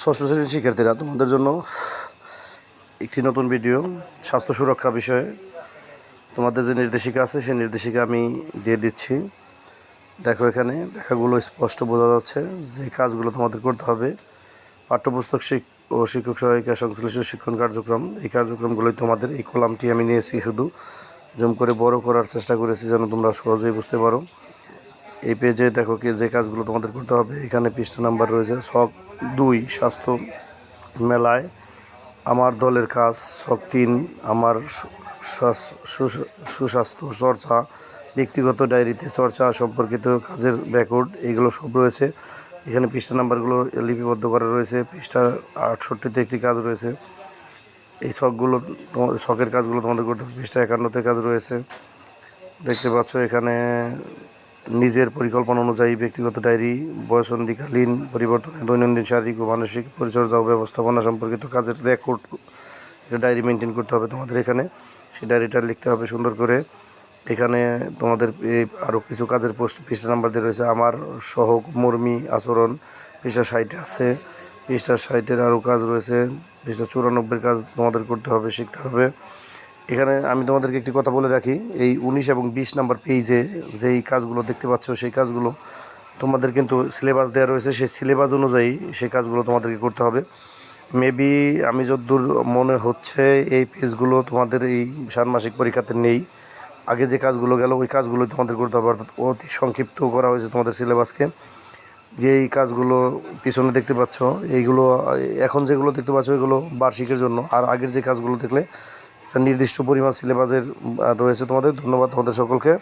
ষষ্ঠ শ্রেণির শিক্ষার্থীরা, তোমাদের জন্য একটি নতুন ভিডিও স্বাস্থ্য সুরক্ষা বিষয়ে। তোমাদের যে নির্দেশিকা আছে, সেই নির্দেশিকা আমি দিয়ে দিচ্ছি। দেখো এখানে, লেখাগুলো স্পষ্ট বোঝা যাচ্ছে যে কাজগুলো তোমাদের করতে হবে। পাঠ্যপুস্তক শিক ও শিক্ষক সহায়িকা সংশ্লিষ্ট শিক্ষণ কার্যক্রম, এই কার্যক্রমগুলোই তোমাদের, এই কলামটি আমি নিয়েছি শুধু। জুম করে বড় করার চেষ্টা করেছি যেন তোমরা সহজেই বুঝতে পারো। এই পেজে দেখো কি, যে কাজগুলো তোমাদের করতে হবে, এখানে পৃষ্ঠা নাম্বার রয়েছে, শখ দুই, স্বাস্থ্য মেলায়, আমার দলের কাজ, শখ তিন, আমার সুস্বাস্থ্য চর্চা, ব্যক্তিগত ডায়েরিতে চর্চা, সম্পর্কিত কাজের রেকর্ড এগুলো সব রয়েছে। এখানে পৃষ্ঠা নাম্বারগুলো লিপিবদ্ধ করা রয়েছে, পৃষ্ঠা আটষট্টিতে একটি কাজ রয়েছে। এই শখগুলো তোমার শখের কাজগুলো তোমাদের করতে হবে, পৃষ্ঠা একান্নতে কাজ রয়েছে। দেখতে পাচ্ছ এখানে নিজের পরিকল্পনা অনুযায়ী ব্যক্তিগত ডায়েরি, বয়সন্ধিকালীন পরিবর্তনে দৈনন্দিন শারীরিক ও মানসিক পরিচর্যা ও ব্যবস্থাপনা সম্পর্কিত কাজের রেকর্ড ডায়েরি মেনটেন করতে হবে তোমাদের এখানে, সেই ডায়েরিটা লিখতে হবে সুন্দর করে। এখানে তোমাদের আরও কিছু কাজের পোস্ট পৃষ্ঠা নাম্বার দিয়ে রয়েছে। আমার সহকর্মী আচরণ, পৃষ্ঠা সাইটে আছে। পৃষ্ঠা সাইটের আরও কাজ রয়েছে। পৃষ্ঠা চুরানব্বই কাজ তোমাদের করতে হবে, শিখতে হবে। এখানে আমি তোমাদেরকে একটি কথা বলে রাখি, এই উনিশ এবং বিশ নাম্বার পেজে যেই কাজগুলো দেখতে পাচ্ছ, সেই কাজগুলো তোমাদের কিন্তু সিলেবাস দেওয়া রয়েছে, সেই সিলেবাস অনুযায়ী সেই কাজগুলো তোমাদেরকে করতে হবে। মেবি আমি যতদূর মনে হচ্ছে, এই পেজগুলো তোমাদের এই ষান্মাসিক পরীক্ষাতে নেই। আগে যে কাজগুলো গেল, ওই কাজগুলো তোমাদের করতে হবে, অর্থাৎ অতি সংক্ষিপ্ত করা হয়েছে তোমাদের সিলেবাসকে যে এই কাজগুলো পিছনে দেখতে পাচ্ছ, এইগুলো, এখন যেগুলো দেখতে পাচ্ছ, এগুলো বার্ষিকের জন্য, আর আগের যে কাজগুলো দেখলে নির্দিষ্ট পরিমাণ সিলেবাসের রয়েছে। তোমাদের ধন্যবাদ তোমাদের সকলকে।